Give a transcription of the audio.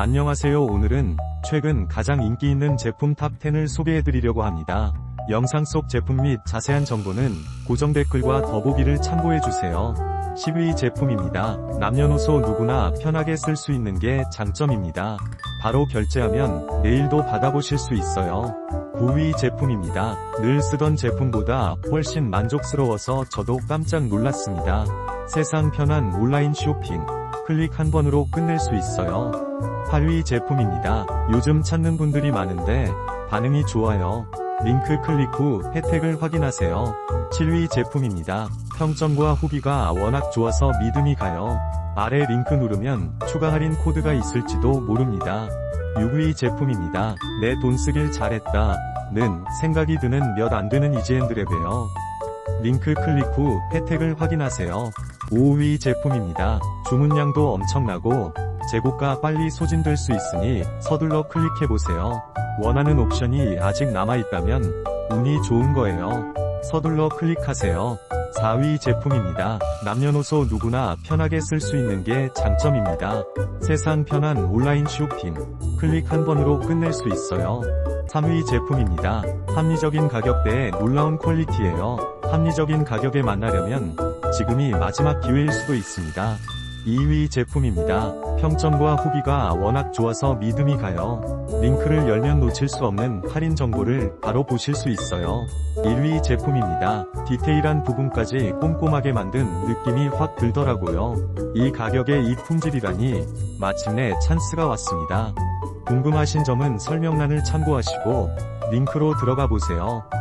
안녕하세요 오늘은 최근 가장 인기 있는 제품 탑10을 소개해드리려고 합니다. 영상 속 제품 및 자세한 정보는 고정 댓글과 더보기를 참고해주세요. 10위 제품입니다. 남녀노소 누구나 편하게 쓸 수 있는 게 장점입니다. 바로 결제하면 내일도 받아보실 수 있어요. 9위 제품입니다. 늘 쓰던 제품보다 훨씬 만족스러워서 저도 깜짝 놀랐습니다. 세상 편한 온라인 쇼핑. 클릭 한 번으로 끝낼 수 있어요. 8위 제품입니다. 요즘 찾는 분들이 많은데 반응이 좋아요. 링크 클릭 후 혜택을 확인하세요. 7위 제품입니다. 평점과 후기가 워낙 좋아서 믿음이 가요. 아래 링크 누르면 추가 할인 코드가 있을지도 모릅니다. 6위 제품입니다. 내 돈 쓰길 잘했다. 는 생각이 드는 몇 안 되는 이지앤드랩이에요. 링크 클릭 후 혜택을 확인하세요. 5위 제품입니다. 주문량도 엄청나고 재고가 빨리 소진될 수 있으니 서둘러 클릭해보세요. 원하는 옵션이 아직 남아있다면 운이 좋은 거예요. 서둘러 클릭하세요. 4위 제품입니다. 남녀노소 누구나 편하게 쓸 수 있는 게 장점입니다. 세상 편한 온라인 쇼핑. 클릭 한 번으로 끝낼 수 있어요. 3위 제품입니다. 합리적인 가격대에 놀라운 퀄리티예요. 합리적인 가격에 만나려면 지금이 마지막 기회일 수도 있습니다. 2위 제품입니다. 평점과 후기가 워낙 좋아서 믿음이 가요. 링크를 열면 놓칠 수 없는 할인 정보를 바로 보실 수 있어요. 1위 제품입니다. 디테일한 부분까지 꼼꼼하게 만든 느낌이 확 들더라고요. 이 가격에 이 품질이라니 마침내 찬스가 왔습니다. 궁금하신 점은 설명란을 참고하시고 링크로 들어가 보세요.